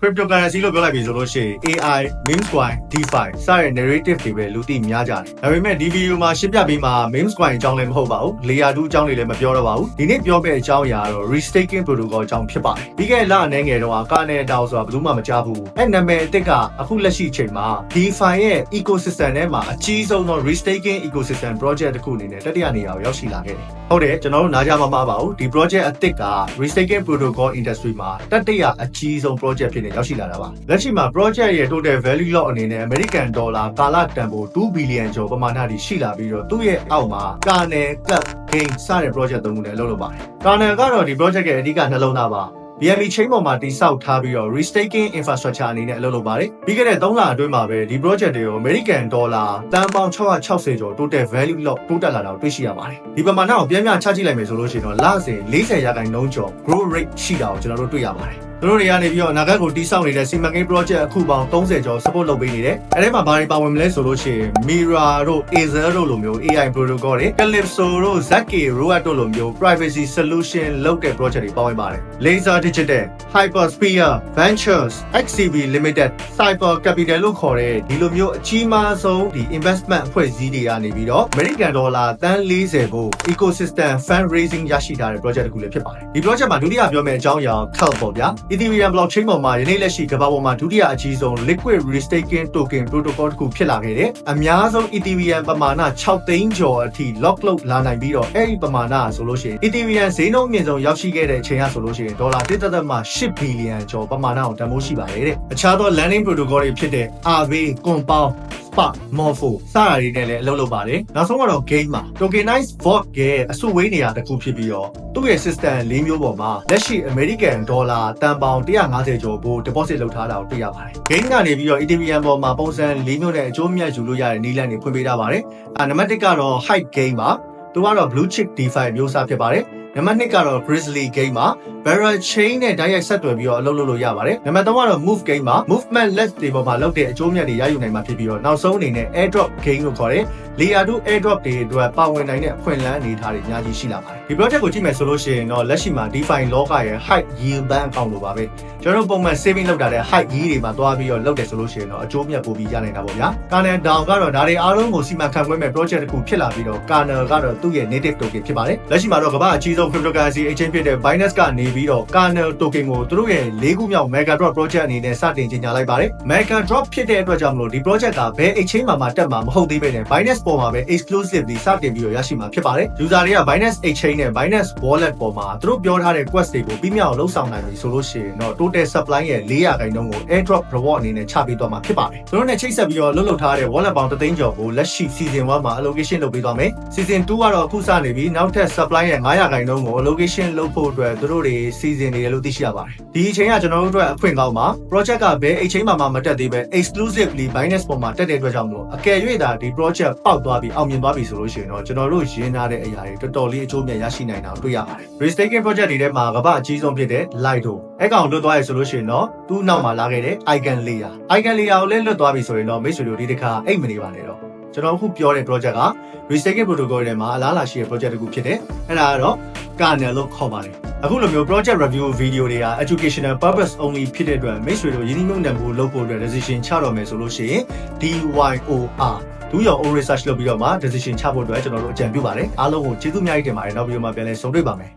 cryptocurrency လို့ပြောလိုက်ပြီဆိုလို့ရှိရင် AI, meme coin, DeFi စတဲ့ narrative တွေပဲလူသိများကြတယ်။ဒါပေမဲ့ဒီဗီဒီယိုမှာရှင်းပြပေးမှာ meme coin အကြောင်းလည်းမဟုတ်ပါဘူး။ layer 2အကြောင်းတွေလည်းမပြောတော့ပါဘူး။ဒီနေ့ပြောမယ့်အကြောင်းအရာကတော့ restaking protocol အကြောင်းဖြစ်ပါတယ်။ပြီးခဲ့တဲ့လအနေငယ်တော့ကာနယ်တောင်ဆိုတာဘယ်သူမှမကြားဘူး။အဲ့နာမည်အစ်စ်ကအခုလက်ရှိအချိန်မှာ DeFi ရဲ့ ecosystem ထဲမှာအကြီးဆုံးသော restaking ecosystem project တစ်ခုအနေနဲ့တတိယနေရာကိုရောက်ရှိလာခဲ့တယ်။ဟုတ်တယ်ကျွန်တော်တို့နားကြမှာမပါဘူး။ဒီ project အစ်စ်က restaking protocol industry မှာတတိယအကြီးဆုံး project ဖြစ်နေရောက်ရှိလာတာပါ။လက်ရှိမှာ project ရဲ့ total value lot အနေနဲ့ American dollar ကာလတန်ဖိုး2 billion ကျော်ပမာဏထိရှိလာပြီးတော့သူ့ရဲ့အောက်မှာ Kernel Club Game စတဲ့ project သုံးခုနဲ့အလုပ်လုပ်ပါတယ်။ Kernel ကတော့ဒီ project ရဲ့အဓိကနှလုံးသားပါ။ BNB chain ပေါ်မှာတိစောက်ထားပြီးတော့ restaking infrastructure အနေနဲ့အလုပ်လုပ်ပါတယ်။ပြီးခဲ့တဲ့3လအတွင်းမှာပဲဒီ project တွေကို American dollar တန်ပေါင်း660ကျော် total value လောက်တိုးတက်လာတာကိုတွေ့ရှိရပါတယ်။ဒီပမာဏကိုပြန်ပြန်ချကြည့်လိုက်မယ်ဆိုလို့ရှိရင်တော့လစဉ်40ရာခိုင်နှုန်းကျော် growth rate ရှိတာကိုကျွန်တော်တို့တွေ့ရပါတယ်။ သူတို့တွေကနေပြီးတော့အနာဂတ်ကိုတိစောက်နေတဲ့စီမံကိန်း project အခုပေါင်း30ကျော် support လုပ်ပေးနေတယ်။အဲဒီမှာဘာတွေပါဝင်မလဲဆိုလို့ရှိရင် Mira တို့ Azer တို့လိုမျိုး AI protocol တွေ Calypso တို့ Zk Roat တို့လိုမျိုး privacy solution လုပ်တဲ့ project တွေပါဝင်ပါတယ်။ Laser Digital, Hypersphere, Ventures, XCB Limited, Cyber Capital လို့ခေါ်တဲ့ဒီလိုမျိုးအကြီးမားဆုံးဒီ investment အဖွဲ့အစည်းတွေကနေပြီးတော့ American Dollar တန်း40ကို ecosystem fundraising ရရှိထားတဲ့ project တစ်ခုလည်းဖြစ်ပါတယ်။ဒီ project မှာဒုတိယပြောမယ့်အကြောင်းအရာ Cloud ပေါ့ဗျာ။ Ethereum blockchain ပေါ်မှာယနေ့လက်ရှိကမ္ဘာပေါ်မှာဒုတိယအကြီးဆုံး liquid restaking token protocol တစ်ခုဖြစ်လာခဲ့တယ်။အများဆုံး Ethereum ပမာဏ6သိန်းကျော်အထိ lock လုပ်လာနိုင်ပြီးတော့အဲ့ဒီပမာဏဆိုလို့ရှိရင် Ethereum ဈေးနှုန်းအမြင့်ဆုံးရောက်ရှိခဲ့တဲ့အချိန်ကဆိုလို့ရှိရင်ဒေါ်လာ1.8ဘီလီယံကျော်ပမာဏကိုတန်ဖိုးရှိပါတယ်တဲ့။အခြားသော landing protocol တွေဖြစ်တဲ့ Aave, Compound Spark, Morpho စတာတွေနဲ့လည်းအလုပ်လုပ်ပါတယ်။နောက်ဆုံးကတော့ game မှာ tokenized bot ရဲ့အစုဝေးနေရာတစ်ခုဖြစ်ပြီးတော့သူ့ရဲ့ system ၄မျိုးပေါ်မှာလက်ရှိ American dollar တန်ပေါင်150ကျော်ကို deposit လုပ်ထားတာကိုတွေ့ရပါတယ်။ game ကနေပြီးတော့ Ethereum ပေါ်မှာပုံစံ၄မျိုးနဲ့အကျိုးမြတ်ယူလို့ရတဲ့နည်းလမ်းတွေဖွင့်ပေးထားပါတယ်။အာနံပါတ်1ကတော့ hype game ပါ။သူကတော့ blue chip DeFi မျိုးစားဖြစ်ပါတယ်။ နံပါတ်2ကတော့ Grizzly game ပါ Barrel chain နဲ့တိုက်ရိုက်ဆက်သွယ်ပြီးတော့အလုပ်လုပ်လို့ရပါတယ်နံပါတ်3ကတော့ Move game ပါ movement left တွေပေါ်မှာလုပ်တဲ့အကျိုးမြတ်တွေရယူနိုင်မှာဖြစ်ပြီးတော့နောက်ဆုံးအနေနဲ့ airdrop game လို့ခေါ်တဲ့ layer 2 airdrop တွေအတွက်ပါဝင်နိုင်တဲ့အခွင့်အလမ်းအနေထားတွေအများကြီးရှိလာပါတယ်ဒီ project ကိုကြည့်မယ်ဆိုလို့ရှိရင်တော့လက်ရှိမှာ DeFi လောကရဲ့ hype yield band account လိုပါပဲကျွန်တော်တို့ပုံမှန် saving လုပ်တာတဲ့ hype yield တွေမှာတွားပြီးတော့လုပ်တယ်ဆိုလို့ရှိရင်တော့အကျိုးမြတ်ပိုပြီးရနိုင်တာပေါ့ဗျာ Kernel DAO ကတော့ဒါတွေအားလုံးကိုစီမံခန့်ခွဲမဲ့ project တစ်ခုဖြစ်လာပြီးတော့ Kernel ကတော့သူ့ရဲ့ native token ဖြစ်ပါတယ်လက်ရှိမှာတော့ကမ္ဘာအကြီးဆုံး cryptocurrency exchange ဖြစ်တဲ့ Binance ကနေပြီးတော့ Kernel token ကိုသူတို့ရဲ့၄ခုမြောက် Mega Drop project အနေနဲ့စတင်ကြေညာလိုက်ပါတယ် Mega Drop ဖြစ်တဲ့အတွက်ကြောင့်မလို့ဒီ project ကဘယ် exchange မှာမှတက်မှာမဟုတ်သေးပဲနဲ့ Binance ပေါ်မှာပဲ exclusively စတင်ပြီးတော့ရရှိမှာဖြစ်ပါတယ် user တွေက Binance exchange နဲ့ Binance wallet ပေါ်မှာသူတို့ပြောထားတဲ့ quest တွေကိုပြီးမြောက်လှုပ်ဆောင်နိုင်ပြီဆိုလို့ရှိရင်တော့ total supply ရဲ့400ခိုင်နှုန်းကို airdrop reward အနေနဲ့ချပေးသွားမှာဖြစ်ပါတယ်သူတို့နဲ့ချိတ်ဆက်ပြီးတော့လှုပ်လှုပ်ထားတဲ့ wallet ပေါင်း3သိန်းကျော်ကိုလက်ရှိ season 1မှာ allocation လုပ်ပေးသွားမယ် season 2ကတော့အခုစနေပြီးနောက်ထပ် supply ရဲ့900ခိုင်နှုန်းကို allocation လုပ်ဖို့အတွက်သူတို့တွေ season နေတယ်လို့သိရှိရပါတယ်ဒီအချိန်ကကျွန်တော်တို့အတွက်အခွင့်ကောင်းပါ project ကဘယ်အချိန်မှမတက်သေးပဲ exclusively Binance ပေါ်မှာတက်တဲ့အတွက်ကြောင့်မလို့အကယ်၍သာဒီ project ပေါက်သွားပြီးအောင်မြင်သွားပြီဆိုလို့ရှိရင်တော့ကျွန်တော်တို့ရင်းထားတဲ့အရာတွေတော်တော်လေးအကျိုးမြတ်ရရှိနိုင်တာကိုတွေ့ရပါတယ် restaking project တွေထဲမှာကမ္ဘာအကြီးဆုံးဖြစ်တဲ့ Lido အဲ့ကောင်လွတ်သွားရဆိုလို့ရှိရင်တော့သူ့နောက်မှာလာခဲ့တဲ့ Icon Layer Icon Layer ကိုလည်းလွတ်သွားပြီဆိုရင်တော့မိတ်ဆွေတို့ဒီတစ်ခါအိတ်မနေပါနဲ့တော့ ကျွန်တော်အခုပြောတဲ့ project က restaking protocol တွေမှာအလားအလာရှိတဲ့ project တစ်ခုဖြစ်တယ်အဲ့ဒါကတော့ Kernel လို့ခေါ်ပါတယ်အခုလိုမျိုး project review video တွေက educational purpose only ဖြစ်တဲ့အတွက်မိတ်ဆွေတို့ယင်းနှိမ့်နှံမှုလုပ်ဖို့အတွက် decision ချတော့မယ်ဆိုလို့ရှိရင် DYOR do your own research လုပ်ပြီးတော့မှ decision ချဖို့အတွက်ကျွန်တော်တို့အကြံပြုပါတယ်အားလုံးကိုကျေးဇူးအများကြီးတင်ပါတယ်နောက်ဗီဒီယိုမှာပြန်လည်ဆုံတွေ့ပါမယ်